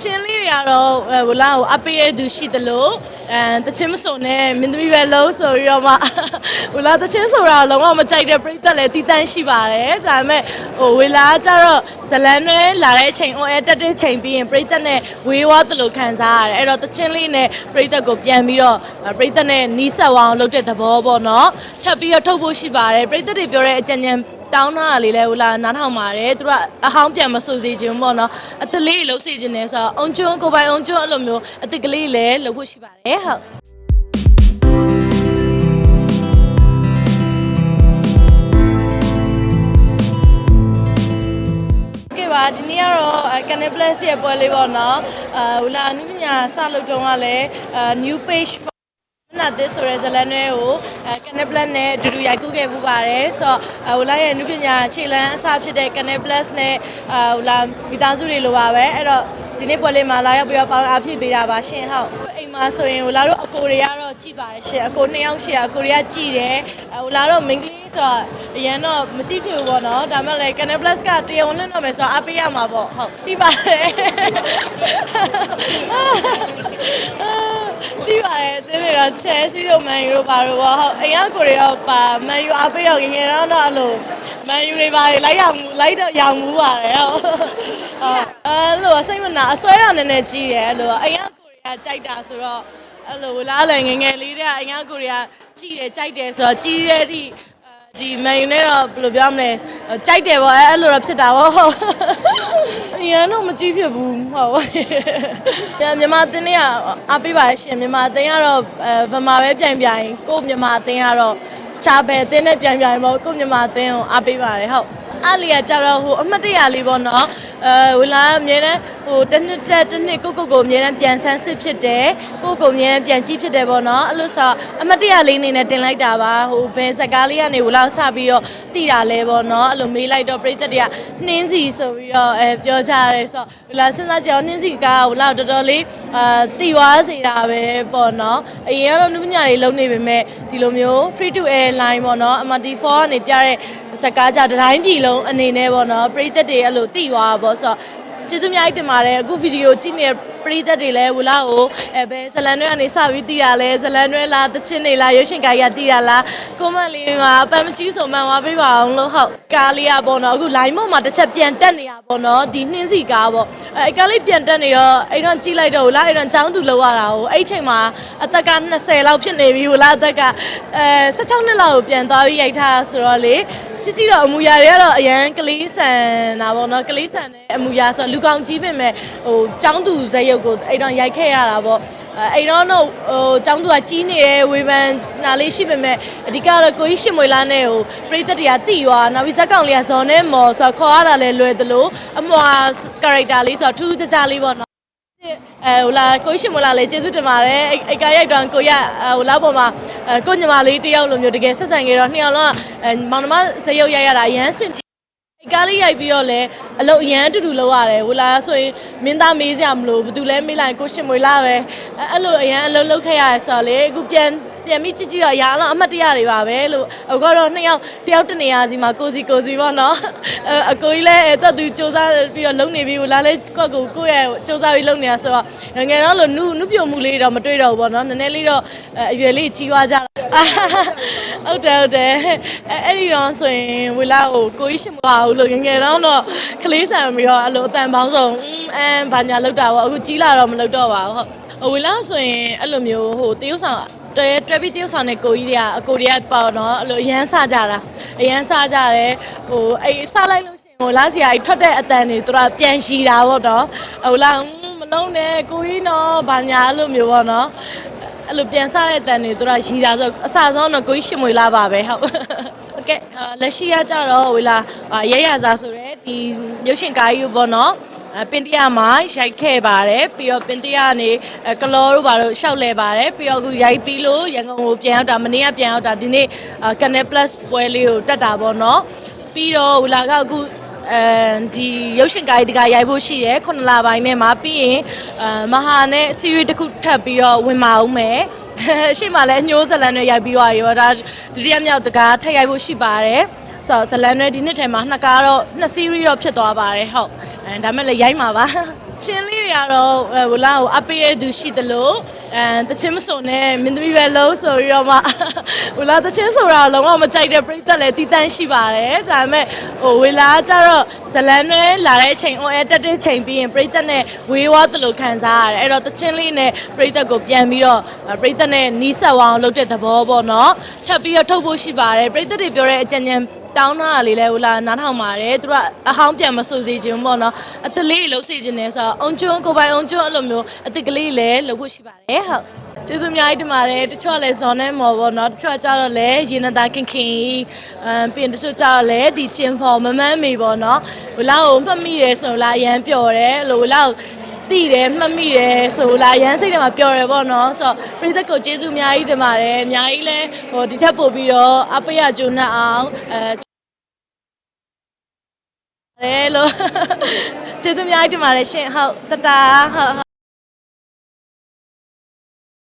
ချင်းလေးတွေကတော့အဲဝလာကိုအပေးရသူရှိသလိုအဲတချင်းမစုံနဲ့မင်းသမီးပဲလုံးဆိုပြီးတော့မှဝလာတချင်းဆိုတာလုံးဝမကြိုက်တဲ့ပြိသက်လည်းတီးတန့်ရှိပါတယ်ဒါပေမဲ့ဟိုဝလာကကြတော့ဇလန်းတွေလာတဲ့အချိန် on air တက်တဲ့ချိန်ပြီးရင်ပြိသက်နဲ့ဝေးဝါသလိုခံစားရတယ်အဲ့တော့တချင်းလေးနဲ့ပြိသက်ကိုပြန်ပြီးတော့ပြိသက်နဲ့နီးဆက်ဝအောင်လုပ်တဲ့သဘောပေါ့နော်ထပ်ပြီးတော့ထုတ်ဖို့ရှိပါတယ်ပြိသက်တွေပြောတဲ့အကြံဉာဏ် တောင်းတာလေးလဲဟိုလာနားထောင်ပါတယ်သူကအဟောင်းပြန်မဆိုစေခြင်းပေါ့နော်အတလေးလှုပ်စေခြင်းနဲ့ဆိုတော့အုံကျွန်းကိုပိုင်အုံကျွန်းအဲ့လိုမျိုးအတကလေးလဲလှုပ်ဖို့ရှိပါတယ်ဟုတ်ကဲပါဒီနေ့ကတော့ Canal Plus ရဲ့ပွဲလေးပေါ့နော်အာဟိုလာအနုပညာစလုပ်တုန်းကလည်းအာ new page နာသစ်ဆိုရဲဇလန်တွေကိုအဲကနေပလက်နဲ့အတူတူရိုက်ကူးခဲ့ပူပါတယ်ဆိုတော့အဲဟိုလာရဲ့အနုပညာခြေလမ်းအစဖြစ်တဲ့ကနေပလက်နဲ့အဲဟိုလာမိသားစုတွေလိုပါပဲအဲ့တော့ဒီနေ့ပွဲလေးမှာလာရောက်ပြီးတော့ပေါင်းအားဖြည့်ပေးတာပါရှင်ဟုတ်အိမ်မှာဆိုရင်ဟိုလာတို့အကိုတွေကတော့ကြည်ပါတယ်ရှင်အကိုနှစ်ယောက်ရှိရအကိုတွေကကြည်တယ်အဲဟိုလာတော့မင်္ဂလိဆိုတော့အရင်တော့မကြည့်ဖြစ်ဘူးပေါ့နော်ဒါမဲ့လည်းကနေပလတ်ကတရားဝင်တော့မယ်ဆိုတော့အားပေးရမှာပေါ့ဟုတ်ကြည်ပါတယ် ဒီပါတယ်တင်းတွေတော့ချဲစီတို့မန်ယူတို့ပါတော့ပေါ့ဟုတ်အိမ်ကကိုတွေတော့ပါမန်ယူအားပေးတော့ငယ်ငယ်တော့တော့အဲ့လိုမန်ယူတွေပါလေလိုက်ရမှုလိုက်တော့ရောင်မှုပါတယ်ဟုတ်ဟုတ်အဲ့လိုစိတ်မနာအစွဲတာနည်းနည်းကြီးတယ်အဲ့လိုအိမ်ကကိုတွေကကြိုက်တာဆိုတော့အဲ့လိုလားလည်းငယ်ငယ်လေးတွေကအိမ်ကကိုတွေကကြည်တယ်ကြိုက်တယ်ဆိုတော့ကြည်တဲ့ဒီ ဒီမန်ယူနဲ့တော့ဘယ်လိုပြောမလဲကြိုက်တယ်ပေါ့အဲ့လိုတော့ဖြစ်တာပေါ့ဟုတ်အရင်တော့မကြည့်ဖြစ်ဘူးဟုတ်မြန်မာအတင်းတွေကအားပေးပါရှင်မြန်မာအတင်းကတော့အဲဗမာပဲပြန်ပြိုင်ကိုမြန်မာအတင်းကတော့ချားပဲအတင်းနဲ့ပြန်ပြိုင်ပေါ့ကိုမြန်မာအတင်းကိုအားပေးပါတယ်ဟုတ် အားလီကကြတော့ဟိုအမှတ်တရလေးပေါ့နော်အဲဝလာအမြဲတမ်းဟိုတစ်နှစ်တက်တစ်နှစ်ကိုကိုကိုအမြဲတမ်းပြန်ဆန်းစစ်ဖြစ်တယ်ကိုကိုအမြဲတမ်းပြန်ကြည့်ဖြစ်တယ်ပေါ့နော်အဲ့လိုဆိုအမှတ်တရလေးအနေနဲ့တင်လိုက်တာပါဟိုဘယ်ဇက်ကားလေးကနေဝလာစပြီးတော့တည်တာလဲပေါ့နော်အဲ့လိုမေးလိုက်တော့ပြိသက်တွေကနှင်းစီဆိုပြီးတော့အဲပြောကြတယ်ဆိုတော့ဝလာစဉ်းစားကြအောင်နှင်းစီကဝလာတော်တော်လေး အာတည်သွားစေတာပဲပေါ့နော်အရင်ကတော့လူပညာတွေလုံးနေပေမဲ့ဒီလိုမျိုး free to air line ပေါ့နော် MT4 ကနေပြတဲ့ဇက်ကားကြတတိုင်းပြည်လုံးအနေနဲ့ပေါ့နော်ပြိသက်တွေအဲ့လိုတည်သွားတာပေါ့ဆိုတော့ကျေးဇူးများတင်ပါတယ်အခုဗီဒီယိုကြည့်နေတဲ့ ပရိသတ်တွေလည်းဝလာကိုအဲဘယ်ဇလန်တွေကနေစပြီးတည်တာလဲဇလန်တွေလားတချင်းတွေလားရုပ်ရှင်ကားကြီးကတည်တာလားကွန်မန့်လေးမှာအပန်းမကြီးဆိုမှန်သွားပေးပါအောင်လို့ဟုတ်ကားလေးကပေါ့နော်အခု line ပေါ်မှာတစ်ချက်ပြန်တက်နေတာပေါ့နော်ဒီနှင်းစီကားပေါ့အဲကားလေးပြန်တက်နေတော့အဲ့တော့ကြည့်လိုက်တော့လားအဲ့တော့ចောင်းသူလောက်ရတာကိုအဲ့ချိန်မှာအသက်က20လောက်ဖြစ်နေပြီဟိုလားအသက်ကအဲ16နှစ်လောက်ကိုပြန်သွားပြီးရိုက်ထားဆိုတော့လေချစ်ကြည့်တော့အမူအရာတွေကတော့အရန်ကလေးဆန်တာပေါ့နော်ကလေးဆန်တဲ့အမူအရာဆိုတော့လူကောင်ကြီးပြင်မဲ့ဟိုចောင်းသူဇက်ရုပ်ကိုအဲ့တော့ရိုက်ခဲ့ရတာပေါ့အဲအဲ့တော့တော့ဟိုចောင်းသူကကြီးနေတယ်ဝေဖန်နာလေးရှိပေမဲ့အဓိကတော့ကိုကြီးရှင်မွေလာနဲ့ဟိုပြိသက်တွေကတိရွာနောက်ပြီးဇက်ကောင်လေးကဇော်နဲ့မော်ဆိုတော့ခေါ်ရတာလဲလွယ်သလိုအမွာ character လေးဆိုတော့ထူးထူးခြားခြားလေးပေါ့နော်အဲဟိုလာကိုရှင်မလာလေကျေးဇူးတင်ပါတယ်အဲ့အဲ့ကရိုက်တော့ကိုရဟိုလာပေါ်မှာအဲကိုညီမလေးတယောက်လိုမျိုးတကယ်ဆက်ဆံကြတော့နှစ်ယောက်လုံးကအဲမောင်နှမဇယုတ်ရိုက်ရတာအရန်စင်ပြေအဲ့ ကားလေးရိုက်ပြီးတော့လဲအလုပ်အရန်တူတူလုပ်ရတယ်ဟိုလာဆိုရင်မင်းသားမေးစရာမလိုဘူးသူလဲမေးလိုက်ကိုရှင်မွေလာပဲအဲ့အဲ့လိုအရန်အလုပ်လုပ်ခဲ့ရတယ်ဆိုတော့လေအခုပြန် ပြန်ပြီးကြည့်ကြည့်တော့ရာလုံးအမှတ်တရတွေပါပဲလို့အခုကတော့နှစ်ယောက်တယောက်တနေရာစီမှာကိုစီကိုစီပေါ့နော်အဲအကိုကြီးလည်းအဲ့တော့သူစူးစမ်းပြီးတော့လုံနေပြီးလာလဲကိုကိုကိုရဲ့စူးစမ်းပြီးလုံနေတာဆိုတော့ငယ်ငယ်တော့လို့နုနုပြုံမှုလေးတော့မတွေ့တော့ဘူးပေါ့နော်နည်းနည်းလေးတော့အရွယ်လေးကြီးသွားကြတာဟုတ်တယ်ဟုတ်တယ်အဲအဲ့ဒီတော့ဆိုရင်ဝေလာကိုကိုကြီးရှင်မပါဘူးလို့ငယ်ငယ်တော့တော့ကလေးဆန်ပြီးတော့အဲ့လိုအတန်ပေါင်းဆုံးအမ်ဘာညာလောက်တာပေါ့အခုကြီးလာတော့မလောက်တော့ပါဘူးဟုတ်ဝေလာဆိုရင်အဲ့လိုမျိုးဟိုတရုတ်ဆောင် တွဲတွဲပြီးတရုတ်ဆောင်တဲ့ကိုကြီးတွေကအကိုတွေကပေါ့နော်အဲ့လိုအရန်စကြတာအရန်စကြတယ်ဟိုအဲ့စလိုက်လို့ရှိရင်ဟိုလာစီယာကြီးထွက်တဲ့အတန်တွေသူကပြန်ရှည်တာပေါ့နော်ဟိုလာမလုံးနဲ့ကိုကြီးနော်ဘာညာအဲ့လိုမျိုးပေါ့နော်အဲ့လိုပြန်စတဲ့အတန်တွေသူကရှည်တာဆိုအစဆုံးတော့ကိုကြီးရှင်မွေလာပါပဲဟုတ်ကဲလက်ရှိရကြတော့ဝေလာရဲရစာဆိုတဲ့ဒီရုပ်ရှင်ကားကြီးပေါ့နော်အ ပင်တရမှာရိုက်ခဲ့ပါတယ်ပြီးတော့ပင်တရကနေကလောတို့ဘာလို့ရှောက်လဲပါတယ်ပြီးတော့အခုရိုက်ပြီးလို့ရန်ကုန်ကိုပြန်ရောက်တာမနေ့ကပြန်ရောက်တာဒီနေ့ Canal Plus ပွဲလေးကိုတက်တာပေါ့နော်ပြီးတော့ဟိုလာကအခုအဲဒီရုပ်ရှင်ကားကြီးတကရိုက်ဖို့ရှိတယ်ခုနလပိုင်းနဲ့မှာပြီးရင်အမဟာနဲ့ series တစ်ခုထပ်ပြီးတော့ဝင်မအောင်မယ်ရှေ့မှာလည်းအညိုးဇလန်တွေရိုက်ပြီးသွားရောဒါဒုတိယမြောက်တကားထပ်ရိုက်ဖို့ရှိပါတယ်ဆိုတော့ဇလန်တွေဒီနှစ်ထဲမှာနှစ်ကားတော့နှစ် series တော့ဖြစ်သွားပါတယ်ဟုတ် အဲဒါမဲ့လည်းရိုက်မှာပါချင်းလေးတွေကတော့အဲဝလာကိုအပေးရသူရှိသလိုအဲတချင်းမစုံနဲ့မင်းသမီးပဲလုံးဆိုပြီးတော့မှဝလာတချင်းဆိုတာလုံးဝမကြိုက်တဲ့ပြိသက်လည်းတီးတန့်ရှိပါတယ်ဒါပေမဲ့ဟိုဝလာကျတော့ဇလန်းတွေလာတဲ့အချိန် on air တက်တဲ့ချိန်ပြီးရင်ပြိသက်နဲ့ဝေးဝါသလိုခံစားရတယ်အဲ့တော့တချင်းလေးနဲ့ပြိသက်ကိုပြန်ပြီးတော့ပြိသက်နဲ့နီးဆက်ဝအောင်လုပ်တဲ့သဘောပေါ့နော်ထပ်ပြီးတော့ထုတ်ဖို့ရှိပါတယ်ပြိသက်တွေပြောတဲ့အကြံဉာဏ် တောင်းတာလေးလဲဟိုလာနားထောင်ပါတယ်သူကအဟောင်းပြန်မဆိုစေချင်ဘူးပေါ့နော်အတလေးလှုပ်စေချင်တယ်ဆိုတော့အုံကျွန်းကိုပိုင်အုံကျွန်းအဲ့လိုမျိုးအတကလေးလည်းလှုပ်ဖို့ရှိပါတယ်ဟုတ်ကျေးဇူးအများကြီးတင်ပါတယ်တချို့ကလည်းဇွန်နဲ့မော်ပေါ့နော်တချို့ကကြတော့လည်းရေနတာခင်ခင်အမ်ပြင်တချို့ကြတော့လည်းဒီကျင်ဖော်မမန်းမေပေါ့နော်ဟိုလာကိုမှတ်မိတယ်ဆိုလာအရန်ပျော်တယ်ဟိုလာကိုတည်တယ်မှတ်မိတယ်ဆိုလာရမ်းစိတ်ထဲမှာပျော်တယ်ပေါ့နော်ဆိုတော့ပရိသတ်ကိုကျေးဇူးအများကြီးတင်ပါတယ်အများကြီးလဲဟိုဒီထက်ပို့ပြီးတော့အပရကျုံနဲ့အောင်အဲ တယ်လို့ကျေးဇူးအများကြီးတင်ပါတယ်ရှင်ဟုတ်တတာဟုတ်